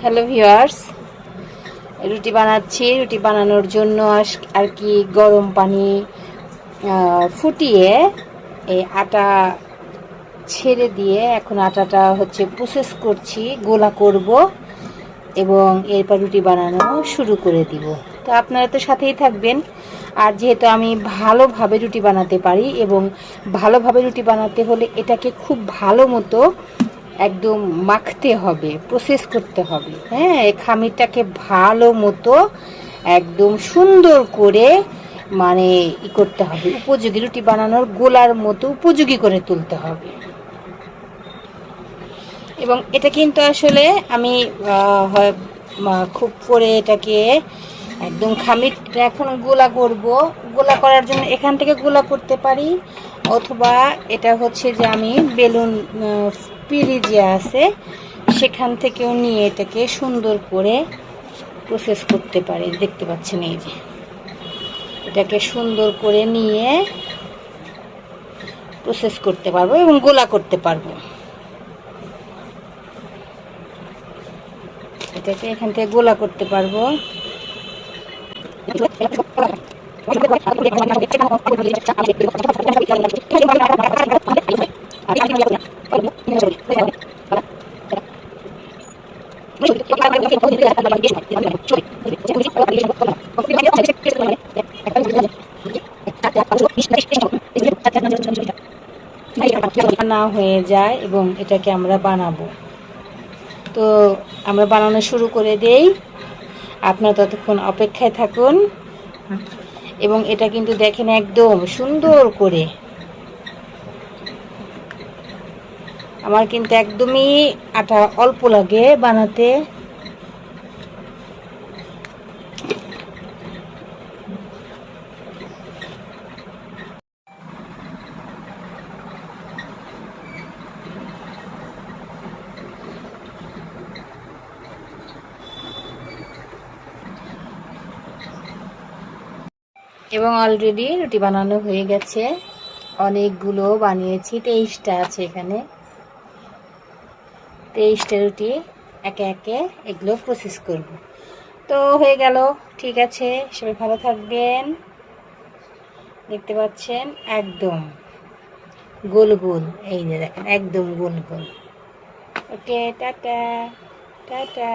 Hello viewers, রুটি বানাচ্ছি। রুটি বানানোর জন্য আর কি গরম পানি ফুটিয়ে এই আটা ছেড়ে দিয়ে এখন আটাটা হচ্ছে প্রসেস করছি, গোলা করব এবং এরপর রুটি বানানো শুরু করে দিব। তো আপনারা তো সাথেই থাকবেন। আর যেহেতু আমি ভালোভাবে রুটি বানাতে পারি এবং ভালোভাবে রুটি বানাতে হলে এটাকে খুব ভালো মতো একদম মাখতে হবে প্রসেস করতে হবে। হ্যাঁ এই খামিরটাকে ভালো মতো একদম সুন্দর করে মানে ই করতে হবে। উপযোগী রুটি বানানোর গোলার মতো উপযোগী করে তুলতে হবে। এবং এটা কিন্তু আসলে আমি খুব করে এটাকে একদম খামির এখন গোলা করব। গোলা করার জন্য এখান থেকে গোলা করতে পারি। অথবা এটা হচ্ছে যে আমি বেলুন আহ, পিড়ি যে আছে সেখান থেকেও নিয়ে এটাকে সুন্দর করে প্রসেস করতে পারি। দেখতে পাচ্ছেন এই যে। এটাকে সুন্দর করে নিয়ে প্রসেস করতে পারব এবং গোলা করতে পারব। এটাকে এখান থেকে গোলা করতে পারব। না হয়ে যায় এবং এটাকে আমরা বানাবো। তো আমরা বানানো শুরু করে দেই। আপনারা ততক্ষণ অপেক্ষায় থাকুন। এবং এটা কিন্তু দেখেন একদম সুন্দর করে। আমার কিন্তু একদমই আটা অল্প লাগে বানাতে। এবং অলরেডি রুটি বানানো হয়ে গেছে। অনেকগুলো বানিয়েছি, তেইশটা আছে এখানে। তেইশটা রুটি একে একে এগুলো প্রসেস করব। তো হয়ে গেল, ঠিক আছে, সবাই ভালো থাকবেন। দেখতে পাচ্ছেন, একদম গোল গোল, এই যে দেখেন, একদম গোল গোল। ওকে, টাটা টাটা।